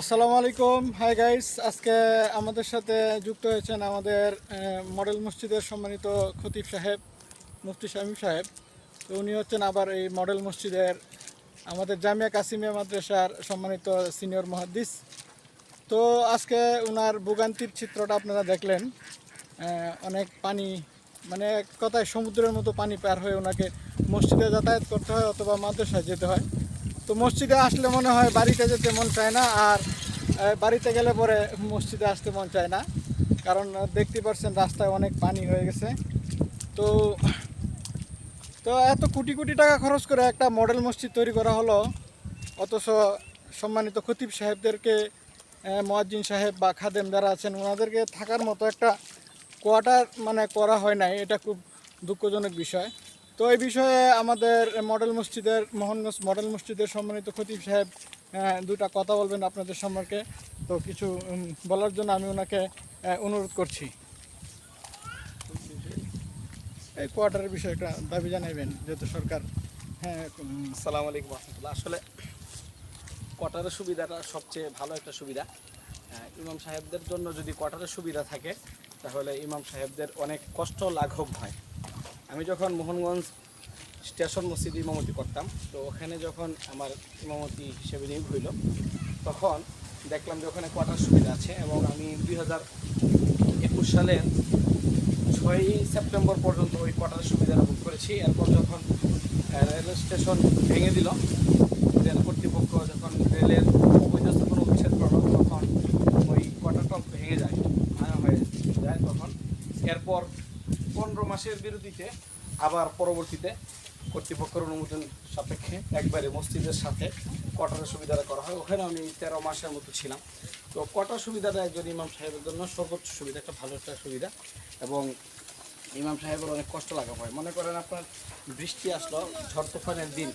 আসসালামু আলাইকুম। Hi guys আজকে আমাদের সাথে যুক্ত হয়েছেন আমাদের মডেল মসজিদের সম্মানিত খতিব সাহেব, মুফতি শামীম সাহেব। তো উনি হচ্ছেন আবার এই মডেল মসজিদের আমাদের জামিয়া কাসিমিয়া মাদ্রাসার সম্মানিত সিনিয়র মহাদ্দিস। তো আজকে ওনার ভোগান্তির চিত্রটা আপনারা দেখলেন। অনেক পানি মানে কথায় সমুদ্রের মতো পানি পার হয়ে ওনাকে মসজিদে যাতায়াত করতে হয় অথবা মাদ্রাসায় যেতে হয়। তো মসজিদে আসলে মনে হয় বাড়িতে যেতে মন চায় না, আর বাড়িতে গেলে পরে মসজিদে আসতে মন চায় না। কারণ দেখতে পাচ্ছেন রাস্তায় অনেক পানি হয়ে গেছে। তো তো এত কোটি কোটি টাকা খরচ করে একটা মডেল মসজিদ তৈরি করা হলো। অথচ সম্মানিত খতিব সাহেবদেরকে মোয়াজ্জিন সাহেব বা খাদেম যারা আছেন ওনাদেরকে থাকার মতো একটা কোয়ার্টার মানে করা হয় নাই। এটা খুব দুঃখজনক বিষয়। তো এই বিষয়ে আমাদের মডেল মসজিদের মোহনগঞ্জ মডেল মসজিদের সম্মানিত খতিব সাহেব দুটা কথা বলবেন আপনাদের সম্পর্কে। তো কিছু বলার জন্য আমি ওনাকে অনুরোধ করছি। এই কোয়ার্টারের বিষয়ে একটা দাবি জানাইবেন, যেহেতু সরকার হ্যাঁ সালাম আলাইকুম রহমতুল্লাহ। আসলে কোয়ার্টারের সুবিধাটা সবচেয়ে ভালো একটা সুবিধা। ইমাম সাহেবদের জন্য যদি কোয়ার্টারের সুবিধা থাকে, তাহলে ইমাম সাহেবদের অনেক কষ্ট লাঘব হয়। আমি যখন মোহনগঞ্জ স্টেশন মসজিদে ইমামতি করতাম তো ওখানে যখন আমার ইমামতি হিসেবে নিয়োগ হইল তখন দেখলাম যে ওখানে কোয়ার্টার সুবিধা আছে এবং আমি দুই হাজার একুশ সালের ছয়ই সেপ্টেম্বর পর্যন্ত ওই কোয়ার্টারের সুবিধাটা বুক করেছি। এরপর যখন আহ, রেল স্টেশন ভেঙে দিল রেল কর্তৃপক্ষ যখন রেলের অবৈধ স্থাপন উচ্ছেদ করল তখন ওই কোয়ার্টারটা ভেঙে যায় হয়ে যায় তখন। এরপর পনেরো মাসের বিরতিতে আবার পরবর্তীতে কর্তৃপক্ষের অনুমোদন সাপেক্ষে একবারে মসজিদের সাথে কটার সুবিধাটা করা হয়। ওখানে আমি তেরো মাসের মতো ছিলাম। তো কটার সুবিধাটা একজন ইমাম সাহেবের জন্য সর্বোচ্চ সুবিধা, একটা ভালো একটা সুবিধা। এবং ইমাম সাহেবের অনেক কষ্ট লাগা হয়। মনে করেন আপনার বৃষ্টি আসলো, ঝড় তুফানের দিন,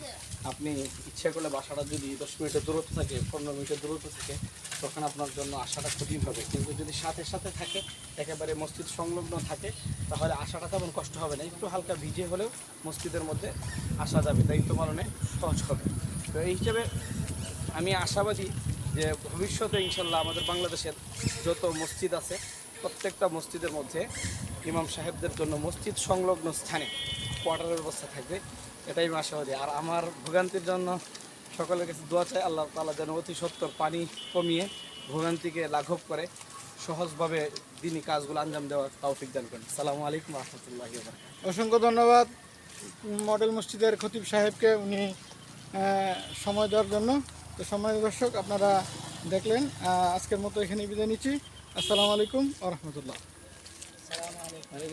আপনি ইচ্ছে করলে বাসাটা যদি দশ মিনিটের দূরত্ব থাকে, পনেরো মিনিটের দূরত্ব থাকে, তখন আপনার জন্য আসাটা কঠিন হবে। কিন্তু যদি সাথে সাথে থাকে, একেবারে মসজিদ সংলগ্ন থাকে, তাহলে আসাটা তেমন কষ্ট হবে না। একটু হালকা ভিজে হলেও মসজিদের মধ্যে আসা যাবে, দায়িত্ব পালনে সহজ হবে। তো এই হিসেবে আমি আশাবাদী যে ভবিষ্যতে ইনশাল্লাহ আমাদের বাংলাদেশের যত মসজিদ আছে, প্রত্যেকটা মসজিদের মধ্যে ইমাম সাহেবদের জন্য মসজিদ সংলগ্ন স্থানে কোয়ার্টারের ব্যবস্থা থাকবে, এটাই আমি আশাবাদী। আর আমার ভোগান্তির জন্য সকলের কাছে দোয়া চাই, আল্লাহ তালা যেন অতি সত্তর পানি কমিয়ে ভোগান্তিকে লাঘব করে সহজভাবে দিনই কাজগুলো আঞ্জাম দেওয়ার তৌফিক দান করেন। সালামু আলাইকুম রহমতুল্লাহ অসংখ্য ধন্যবাদ মডেল মসজিদের খতিব সাহেবকে, উনি সময় দেওয়ার জন্য। তো সময় দর্শক, আপনারা দেখলেন আজকের মতো এখানে বিদায় নিচ্ছি। আসসালামু আলাইকুম আ রহমতুল্লাহ। ありがとう。